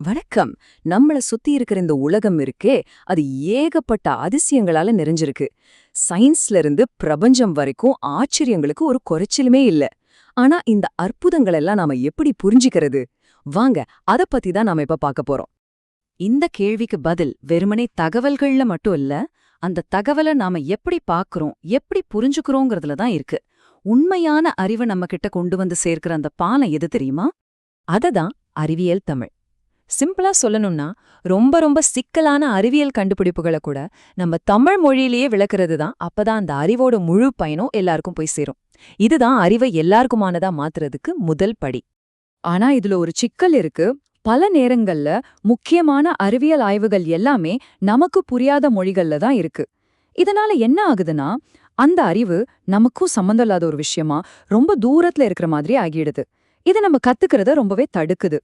வணக்கம். நம்மள சுத்தி இருக்கிற இந்த உலகம் இருக்கே அது ஏகப்பட்ட அதிசயங்களால நிறைஞ்சிருக்கு. சயின்ஸ்ல இருந்து பிரபஞ்சம் வரைக்கும் ஆச்சரியங்களுக்கு ஒரு குறைச்சலுமே இல்ல. ஆனா இந்த அற்புதங்கள் எல்லாம் நாம எப்படி புரிஞ்சுக்கிறது? வாங்க அத பத்தி தான் நாம இப்ப பார்க்க போறோம். இந்த கேள்விக்கு பதில் வெறுமனே தகவல்கள்ல மட்டும் இல்ல அந்த தகவலை நாம எப்படி பார்க்கறோம் எப்படி புரிஞ்சுக்கிறோங்கிறதுல தான் இருக்கு. உண்மையான அறிவை நம்ம கிட்ட கொண்டு வந்து சேர்க்கிற அந்த பாலம் எது தெரியுமா? அததான் அறிவியல் தமிழ். சிம்பிளா சொல்லணும்னா ரொம்ப ரொம்ப சிக்கலான அறிவியல் கண்டுபிடிப்புகளை கூட நம்ம தமிழ் மொழியிலேயே விளக்குறது தான். அப்பதான் அந்த அறிவோட முழு பயனும் எல்லாருக்கும் போய் சேரும். இதுதான் அறிவை எல்லாருக்குமானதா மாத்துறதுக்கு முதல் படி. ஆனா இதுல ஒரு சிக்கல் இருக்கு. பல நேரங்கள்ல முக்கியமான அறிவியல் ஆய்வுகள் எல்லாமே நமக்கு புரியாத மொழிகள்ல தான் இருக்கு. இதனால என்ன ஆகுதுன்னா அந்த அறிவு நமக்கும் சம்மந்தம் இல்லாத ஒரு விஷயமா ரொம்ப தூரத்துல இருக்கிற மாதிரி ஆகிடுது. இதை நம்ம கத்துக்கிறத ரொம்பவே தடுக்குது.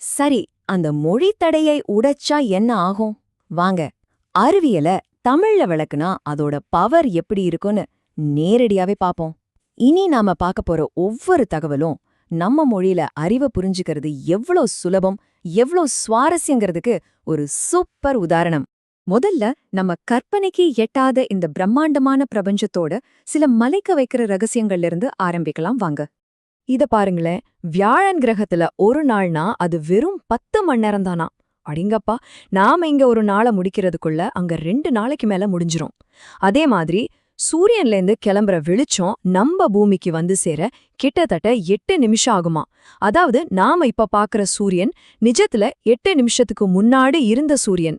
சரி அந்த மொழி தடையை உடைச்சா என்ன ஆகும்? வாங்க. அறிவியல தமிழ்ல விளக்குனா அதோட பவர் எப்படி இருக்குன்னு நேரடியாவே பாப்போம். இனி நாம பார்க்க போற ஒவ்வொரு தகவலும் நம்ம மொழியில அறிவை புரிஞ்சுக்கிறது எவ்வளோ சுலபம் எவ்வளோ சுவாரஸ்யங்கிறதுக்கு ஒரு சூப்பர் உதாரணம். முதல்ல நம்ம கற்பனைக்கு எட்டாத இந்த பிரம்மாண்டமான பிரபஞ்சத்தோட சில மலைக்க வைக்கிற ரகசியங்கள்ல இருந்து ஆரம்பிக்கலாம். வாங்க. இத பாருங்களேன். வியாழன் கிரகத்துல ஒரு நாள்னா அது வெறும் பத்து மணி நேரம் தானா? அடிங்கப்பா. நாம இங்க ஒரு நாளை முடிக்கிறதுக்குள்ள அங்க ரெண்டு நாளைக்கு மேல முடிஞ்சிரும். அதே மாதிரி சூரியன்ல இருந்து கிளம்புற வெளிச்சம் நம்ம பூமிக்கு வந்து சேர கிட்டத்தட்ட எட்டு நிமிஷம் ஆகுமா. அதாவது நாம இப்ப பாக்குற சூரியன் நிஜத்துல எட்டு நிமிஷத்துக்கு முன்னாடி இருந்த சூரியன்.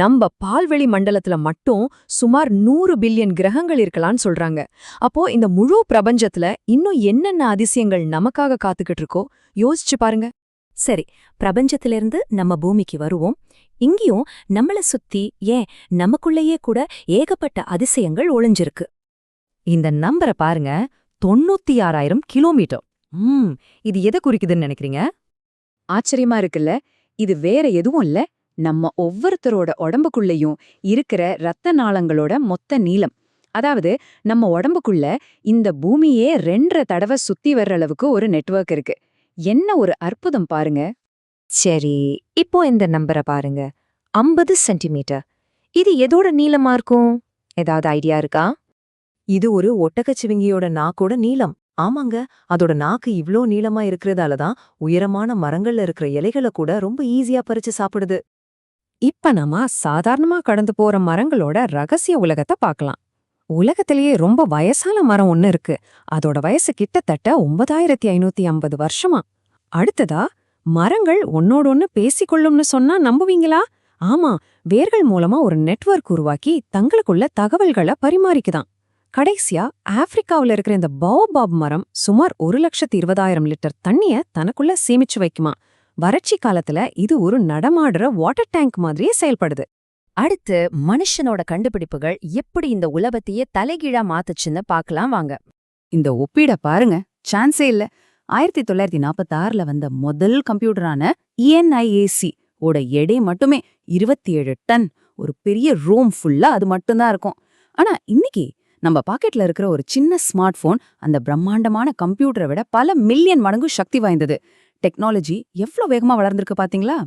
நம்ம பால்வெளி மண்டலத்துல மட்டும் சுமார் நூறு பில்லியன் கிரகங்கள் இருக்கலாம்னு சொல்றாங்க. அப்போ இந்த முழு பிரபஞ்சத்துல இன்னும் என்னென்ன அதிசயங்கள் நமக்காக காத்துக்கிட்டு இருக்கோ யோசிச்சு பாருங்க. சரி பிரபஞ்சத்திலிருந்து நம்ம பூமிக்கு வருவோம். இங்கேயும் நம்மள சுத்தி ஏன் நமக்குள்ளேயே கூட ஏகப்பட்ட அதிசயங்கள் ஒளிஞ்சிருக்கு. இந்த நம்பரை பாருங்க தொண்ணூத்தி ஆறாயிரம் கிலோமீட்டர். ம் இது எதை குறிக்குதுன்னு நினைக்கிறீங்க? ஆச்சரியமா இருக்குல்ல இது வேற எதுவும் இல்ல. நம்ம ஒவ்வொருத்தரோட உடம்புக்குள்ளேயும் இருக்கிற ரத்த நாளங்களோட மொத்த நீளம். அதாவது நம்ம உடம்புக்குள்ள இந்த பூமியே ரெண்டரை தடவை சுத்தி வர்ற அளவுக்கு ஒரு நெட்வொர்க் இருக்கு. என்ன ஒரு அற்புதம் பாருங்க. சரி இப்போ இந்த நம்பரை பாருங்க. ஐம்பது சென்டிமீட்டர். இது எதோட நீளமா இருக்கும்? ஏதாவது ஐடியா இருக்கா? இது ஒரு ஒட்டகச்சிவிங்கியோட நாக்கோட நீளம். ஆமாங்க அதோட நாக்கு இவ்ளோ நீளமா இருக்கிறதால தான் உயரமான மரங்கள்ல இருக்கிற இலைகளை கூட ரொம்ப ஈஸியா பறிச்சு சாப்பிடுது. இப்ப நாம சாதாரணமா கடந்து போற மரங்களோட ரகசிய உலகத்தை பார்க்கலாம் உலகத்திலேயே ரொம்ப வயசான மரம் ஒன்னு இருக்கு. அதோட வயசு கிட்டத்தட்ட ஒன்பதாயிரத்தி ஐநூத்தி ஐம்பது வருஷமா. அடுத்ததா மரங்கள் ஒன்னோடொன்னு பேசிக்கொள்ளும்னு சொன்னா நம்புவீங்களா? ஆமா வேர்கள் மூலமா ஒரு நெட்வொர்க் உருவாக்கி தங்களுக்குள்ள தகவல்களை பரிமாறிக்குதான். கடைசியா ஆப்பிரிக்காவுல இருக்கிற இந்த பாப் மரம் சுமார் ஒரு லட்சத்தி இருபதாயிரம் லிட்டர் தண்ணிய தனக்குள்ள சேமிச்சு வைக்குமா. வறட்சி காலத்துல இது ஒரு நடமாடுற வாட்டர் டேங்க் மாதிரியே செயல்படுது. அடுத்து மனுஷனோட கண்டுபிடிப்புகள் எப்படி இந்த உலகத்தையே தலைகீழா மாத்துச்சுன்னு பார்க்கலாம் வாங்க. இந்த ஒப்பீட பாருங்க. சான்ஸே இல்ல. ஆயிரத்தி தொள்ளாயிரத்தி நாற்பத்தி ஆறுல வந்த முதல் கம்ப்யூட்டரான இஎன்ஐஏசி ஓட எடை மட்டுமே இருபத்தி ஏழு டன். ஒரு பெரிய ரூம் ஃபுல்லா அது மட்டும்தான் இருக்கும். ஆனா இன்னைக்கு நம்ம பாக்கெட்ல இருக்கிற ஒரு சின்ன ஸ்மார்ட் போன் அந்த பிரம்மாண்டமான கம்ப்யூட்டரை விட பல மில்லியன் மடங்கு சக்தி வாய்ந்தது. டெக்னாலஜி எவ்ளோ வேகமா வளர்ந்திருக்கு பாத்தீங்களா?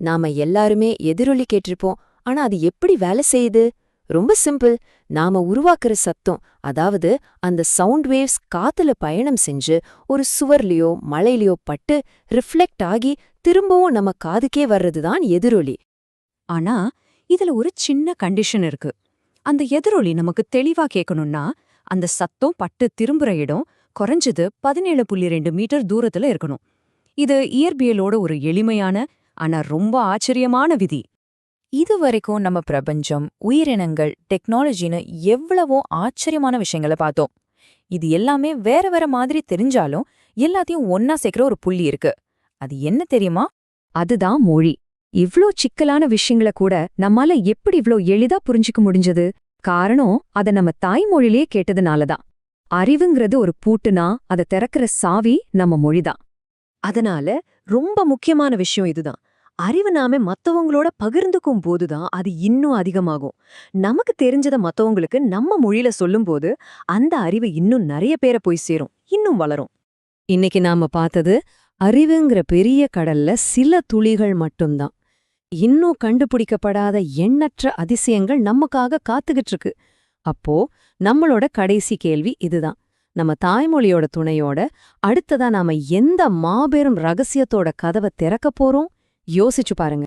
நாம எல்லாருமே எதிரொலி கேட்டிருப்போம். ஆனா அது எப்படி வேலை செய்யுது? ரொம்ப சிம்பிள். நாம உருவாக்குற சத்தம் அதாவது அந்த சவுண்ட் வேவ்ஸ் காத்துல பயணம் செஞ்சு ஒரு சுவர்லயோ மலையிலயோ பட்டு ரிஃப்ளெக்ட் ஆகி திரும்பவும் நம்ம காதுக்கே வர்றதுதான் எதிரொலி. ஆனா இதுல ஒரு சின்ன கண்டிஷன் இருக்கு. அந்த எதிரொலி நமக்கு தெளிவா கேட்கணும்னா அந்த சத்தம் பட்டு திரும்புற இடம் குறைஞ்சது பதினேழு புள்ளி ரெண்டு மீட்டர் தூரத்துல இருக்கணும். இது இயற்பியலோட ஒரு எளிமையான ஆனா ரொம்ப ஆச்சரியமான விதி. இதுவரைக்கும் நம்ம பிரபஞ்சம் உயிரினங்கள் டெக்னாலஜின்னு எவ்வளவோ ஆச்சரியமான விஷயங்களை பார்த்தோம். இது எல்லாமே வேற வேற மாதிரி தெரிஞ்சாலும் எல்லாத்தையும் ஒன்னா சேர்க்கிற ஒரு புள்ளி இருக்கு. அது என்ன தெரியுமா? அதுதான் மொழி. இவ்ளோ சிக்கலான விஷயங்கள கூட நம்மால எப்படி இவ்ளோ எளிதா புரிஞ்சுக்க முடிஞ்சது? காரணம் அத நம்ம தாய்மொழிலேயே கேட்டதுனாலதான். அறிவுங்கிறது ஒரு பூட்டுனா அத திறக்கிற சாவி நம்ம மொழிதான். அதனால ரொம்ப முக்கியமான விஷயம் இதுதான். அறிவு நாம மத்தவங்களோட பகிர்ந்துக்கும் போதுதான் அது இன்னும் அதிகமாகும். நமக்கு தெரிஞ்சத மத்தவங்களுக்கு நம்ம மொழியில சொல்லும்போது அந்த அறிவு இன்னும் நிறைய பேரை போய் சேரும் இன்னும் வளரும். இன்னைக்கு நாம பார்த்தது அறிவுங்கிற பெரிய கடல்ல சில துளிகள் மட்டும்தான். இன்னும் கண்டுபிடிக்கப்படாத எண்ணற்ற அதிசயங்கள் நமக்காக காத்துக்கிட்டு இருக்கு. அப்போ நம்மளோட கடைசி கேள்வி இதுதான். நம்ம தாய்மொழியோட துணையோட அடுத்ததா நாம எந்த மாபெரும் ரகசியத்தோட கதவை திறக்க போறோம்? யோசிச்சு பாருங்க.